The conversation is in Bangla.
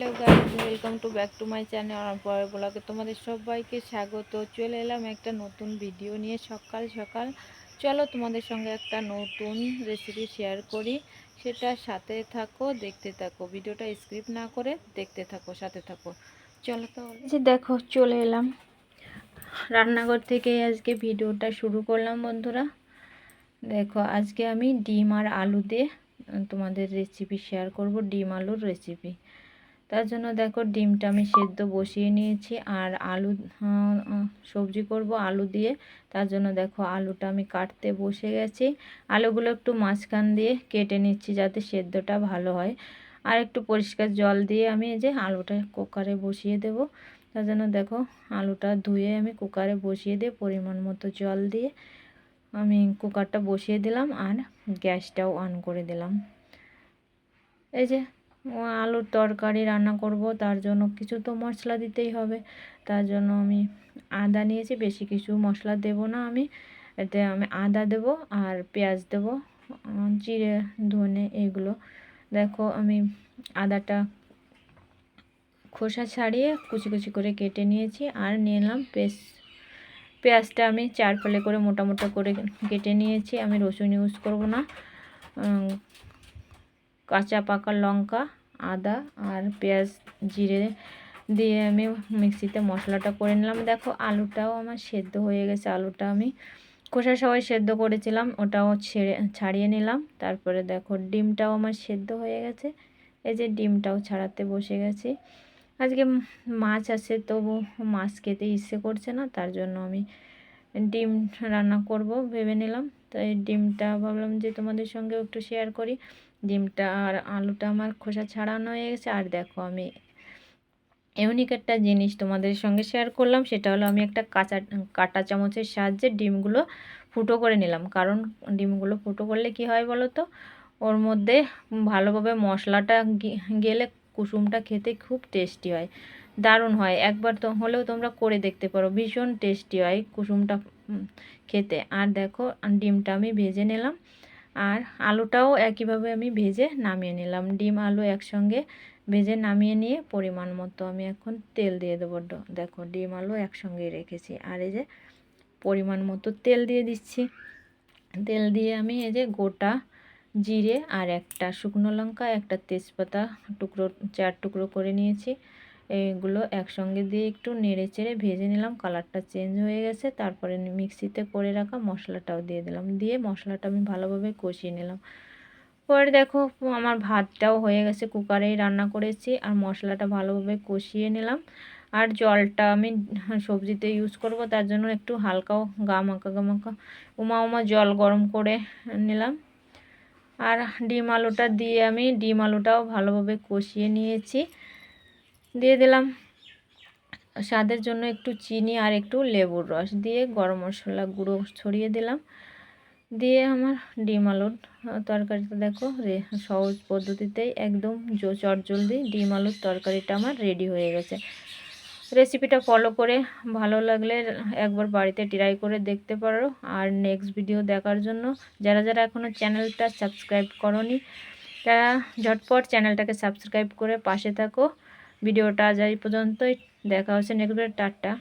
Hello guys welcome to back to my channel পরের ব্লগে তোমাদের সবাইকে স্বাগত। চলে এলাম একটা নতুন ভিডিও নিয়ে সকাল সকাল। চলো তোমাদের সঙ্গে একটা নতুন রেসিপি শেয়ার করি। সেটা সাথে থাকো, দেখতে থাকো। ভিডিওটা স্ক্রিপ্ট না করে দেখতে থাকো, সাথে থাকো। চলো তাহলে। দেখো, চলে এলাম। রান্নাঘর থেকে আজকে ভিডিওটা শুরু করলাম, বন্ধুরা। দেখো, আজকে আমি ডিম আর আলু দিয়ে তোমাদের রেসিপি শেয়ার করব। ডিম আলুর রেসিপি তার জন্য দেখো ডিমটা আমি সেদ্ধ বসিয়ে নিয়েছি আর আলু সবজি করব আলু দিয়ে। তার জন্য দেখো আলুটা আমি কাটতে বসে গেছি। আলুগুলো একটু মাঝখান দিয়ে কেটে নিচ্ছি যাতে সেদ্ধটা ভালো হয়। আর একটু পরিষ্কার জল দিয়ে আমি এই যে আলুটা কুকারে বসিয়ে দেব। তার জন্য দেখো আলুটা ধুয়ে আমি কুকারে বসিয়ে দিয়ে পরিমাণ মতো জল দিয়ে আমি কুকারটা বসিয়ে দিলাম আর গ্যাসটাও অন করে দিলাম। এই যে আলুর তরকারি রান্না করব, তার জন্য কিছু তো মশলা দিতেই হবে। তার জন্য আমি আদা নিয়েছি, বেশি কিছু মশলা দেব না আমি। এতে আমি আদা দেব আর পেঁয়াজ দেব জিরে, ধনে এগুলো। দেখো আমি আদাটা খোসা ছাড়িয়ে কুচি কুচি করে কেটে নিয়েছি আর নিলাম পেস্ট পেঁয়াজটা আমি চার ফলে করে মোটা মোটা করে কেটে নিয়েছি, আমি রসুন ইউজ করব না। কাঁচা, পাকা লঙ্কা, আদা আর পেঁয়াজ জিরে দিয়ে আমি মিক্সিতে মশলাটা করে নিলাম। দেখো আলুটাও আমার সেদ্ধ হয়ে গেছে। আলুটা আমি খোসা সবাই সেদ্ধ করেছিলাম, ওটাও ছেড়ে, ছাড়িয়ে নিলাম। তারপরে দেখো ডিমটাও আমার সেদ্ধ হয়ে গেছে। এই যে ডিমটাও ছাড়াতে বসে গেছি। আজকে মাছ আছে, তবু মাছ খেতে ইচ্ছে করছে না, তার জন্য আমি ডিম রান্না করব, ভেবে নিলাম। তাই ডিমটা ভাবলাম যে তোমাদের সঙ্গে একটু শেয়ার করি। ডিমটা আর আলুটা আমার খোসা ছাড়ানো হয়ে গেছে। আর দেখো আমি ইউনিক একটা জিনিস তোমাদের সঙ্গে শেয়ার করলাম, সেটা হলো আমি একটা কাঁচা, কাটা চামচের সাহায্যে ডিমগুলো ফুটো করে নিলাম। কারণ ডিমগুলো ফুটো করলে কি হয় বলো তো? ওর মধ্যে ভালোভাবে মশলাটা গেলে কুসুমটা খেতে খুব টেস্টি হয়। দারুণ হয়। একবার তো হলেও তোমরা করে দেখতে পারো। ভীষণ টেস্টি হয় কুসুমটা খেতে। আর দেখো ডিমটা আমি ভেজে নিলাম। আর আলুটাও একইভাবে আমি ভেজে নামিয়ে নিলাম। ডিম, আলু একসঙ্গে ভেজে নামিয়ে নিয়ে পরিমাণ মতো আমি এখন তেল দিয়ে দেবো। দেখো, ডিম, আলু একসঙ্গে রেখেছি। আর এই যে পরিমাণ মতো তেল দিয়ে দিচ্ছি। তেল দিয়ে আমি এই যে গোটা জিরে আর একটা শুকনো লঙ্কা, একটা তেজপাতা টুকরো, চার টুকরো করে নিয়েছি। এগুলো একসঙ্গে দিয়ে একটু নেড়ে চেড়ে ভেজে নিলাম। কালারটা চেঞ্জ হয়ে গেছে। তারপরে মিক্সিতে করে রাখা মশলাটাও দিয়ে দিলাম। দিয়ে মশলাটা আমি ভালোভাবে কষিয়ে নিলাম। পরে দেখো, আমার ভাতটাও হয়ে গেছে। কুকারেই রান্না করেছি আর মশলাটা ভালোভাবে কষিয়ে নিলাম। আর জলটা আমি সবজিতে ইউজ করব, তার জন্য একটু হালকাও গা মাখা গা মাখা উমা উমা জল গরম করে নিলাম। আর ডিম আলুটা দিয়ে আমি ডিম আলুটাও ভালোভাবে কষিয়ে নিয়েছি। দিয়ে দিলাম স্বাদের জন্য একটু চিনি আর একটু লেবুর রস দিয়ে গরম মশলা গুঁড়ো ছড়িয়ে দিলাম। দিয়ে আমার ডিম আলুর তরকারিটা দেখো সহজ পদ্ধতিতেই একদম চটজলদি ডিম আলুর তরকারিটা আমার রেডি হয়ে গেছে। রেসিপিটা ফলো করে ভালো লাগলে একবার বাড়িতে ট্রাই করে দেখতে পারো। আর নেক্সট ভিডিও দেখার জন্য যারা যারা এখনও চ্যানেলটা সাবস্ক্রাইব করনি, তারা ঝটপট চ্যানেলটাকে সাবস্ক্রাইব করে পাশে থাকো। ভিডিওটা এই পর্যন্তই। দেখা হচ্ছে নেক্সট টাটা।